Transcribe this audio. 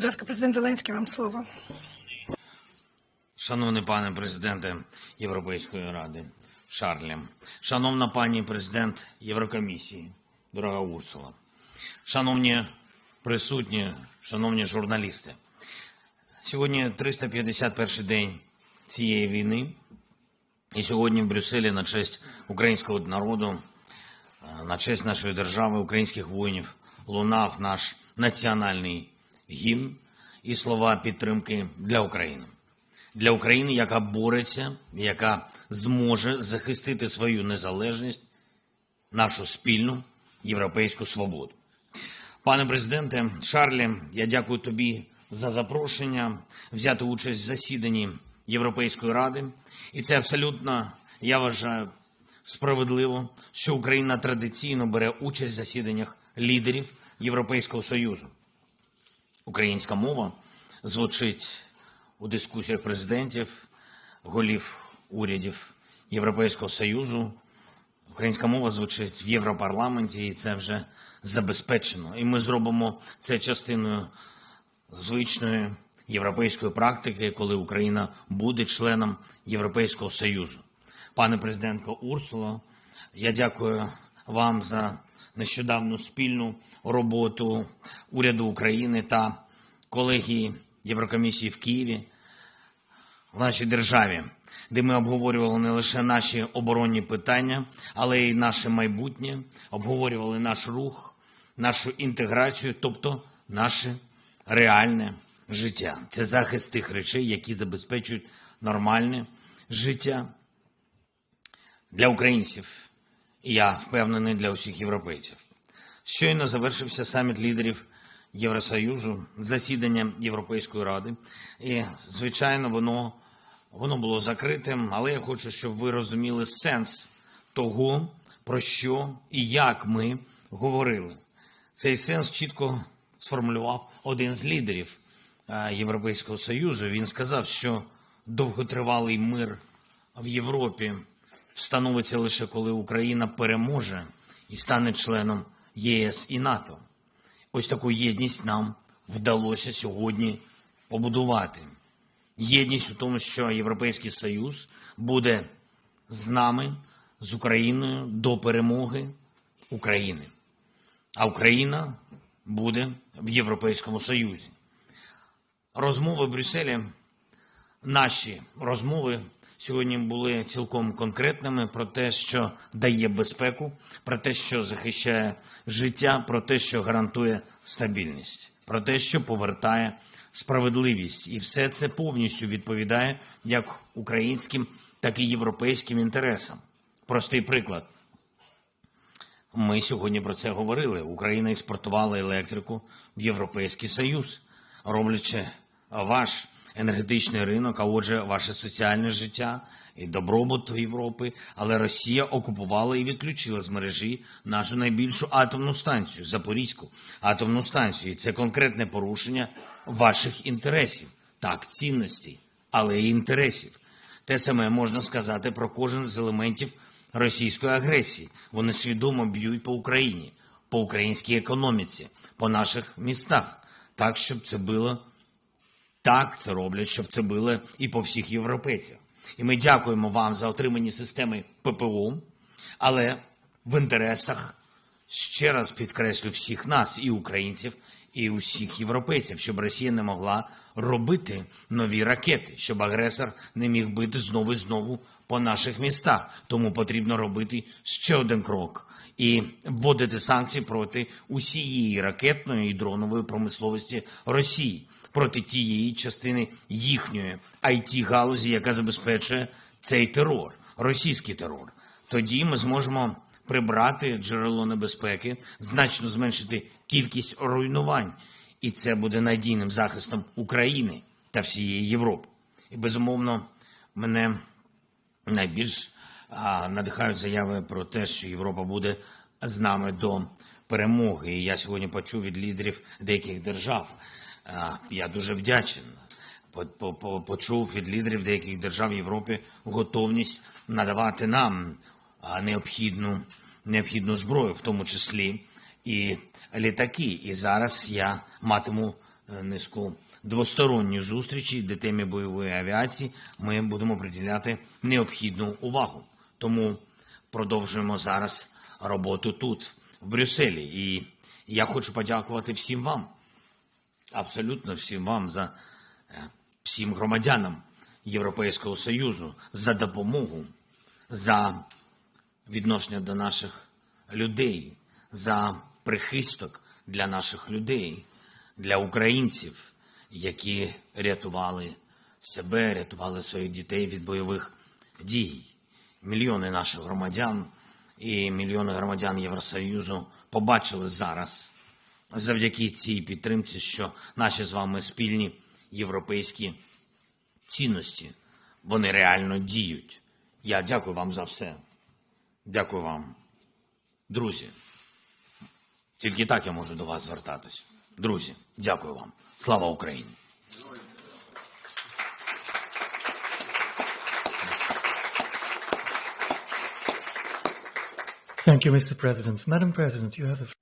Будь ласка, президент Зеленський, вам слово. Шановний пане президенте Європейської ради Шарлі, шановна пані президент Єврокомісії, дорога Урсула, шановні присутні, шановні журналісти, сьогодні 351 день цієї війни, і сьогодні в Брюсселі на честь українського народу, е, на честь нашої держави, українських воїнів, лунав наш національний гімн і слова підтримки для України для України, яка бореться, яка зможе захистити свою незалежність, нашу спільну європейську свободу. Пане президенте Шарлі, я дякую тобі за запрошення взяти участь в засіданні Європейської ради. І це абсолютно, я вважаю, справедливо, що Україна традиційно бере участь в засіданнях лідерів Європейського Союзу. Українська мова звучить у дискусіях президентів, голів урядів Європейського Союзу. Українська мова звучить в Європарламенті, і це вже забезпечено. І ми зробимо це частиною звичної європейської практики, коли Україна буде членом Європейського Союзу. Пане президентко Урсуло, я дякую вам за нещодавну спільну роботу уряду України та колегії Єврокомісії в Києві в нашій державі, де ми обговорювали не лише наші оборонні питання, але й наше майбутнє, обговорювали наш рух, нашу інтеграцію, тобто наше реальне життя. Це захист тих речей, які забезпечують нормальне життя для українців. І я впевнений для усіх європейців. Щойно завершився саміт лідерів Євросоюзу, засідання Європейської ради. І, звичайно, воно, воно було закритим, але я хочу, щоб ви розуміли сенс того, про що і як ми говорили. Цей сенс чітко сформулював один з лідерів е, Європейського Союзу. Він сказав, що довготривалий мир в Європі встановиться лише коли Україна переможе і стане членом ЄС і НАТО. Ось таку єдність нам вдалося сьогодні побудувати. Єдність у тому, що Європейський Союз буде з нами, з Україною до перемоги України. А Україна буде в Європейському Союзі. Розмови в Брюсселі, наші розмови сьогодні були цілком конкретними про те, що дає безпеку, про те, що захищає життя, про те, що гарантує стабільність, про те, що повертає справедливість, і все це повністю відповідає як українським, так і європейським інтересам. Простий приклад. Ми сьогодні про це говорили. Україна експортувала електрику в Європейський Союз, роблячи ваш енергетичний ринок, а отже, ваше соціальне життя і добробут Європи. Але Росія окупувала і відключила з мережі нашу найбільшу атомну станцію Запорізьку атомну станцію. І це конкретне порушення ваших інтересів, так, цінностей, але і інтересів. Те саме можна сказати про кожен з елементів російської агресії. Вони свідомо б'ють по Україні, по українській економіці, по наших містах, так, щоб це було так, це роблять, щоб це було і по всіх європейцях. І ми дякуємо вам за отримані системи ППО, але в інтересах ще раз підкреслю всіх нас, і українців, і усіх європейців, щоб Росія не могла робити нові ракети, щоб агресор не міг бити знову і знову по наших містах. Тому потрібно робити ще один крок і вводити санкції проти усієї ракетної і дронової промисловості Росії, проти тієї частини їхньої it галузі, яка забезпечує цей терор, російський терор. Тоді ми зможемо прибрати джерело небезпеки, значно зменшити кількість руйнувань, і це буде надійним захистом України та всієї Європи. І безумовно, мене найбільш надихають заяви про те, що Європа буде з нами до перемоги. І я сьогодні почув від лідерів деяких держав. Я дуже вдячен. По- по- по- Почув від лідерів деяких держав Європи готовність надавати нам необхідну, необхідну зброю, в тому числі і літаки. І зараз я матиму е, низку двосторонніх зустрічей, де темі бойової авіації ми будемо приділяти необхідну увагу. Тому продовжуємо зараз роботу тут, в Брюсселі. І я хочу подякувати всім вам, абсолютно всім вам за е, всім громадянам Європейського Союзу за допомогу, за відношення до наших людей, за прихисток для наших людей, для українців, які рятували себе, рятували своїх дітей від бойових дій. Мільйони наших громадян і мільйони громадян Євросоюзу побачили зараз завдяки цій підтримці, що наші з вами спільні європейські цінності, вони реально діють. Я дякую вам за все. Дякую вам, друзі. Тільки так я можу до вас звертатись. Друзі, дякую вам. Слава Україні! Thank you, Mr. President. Madam President, you have the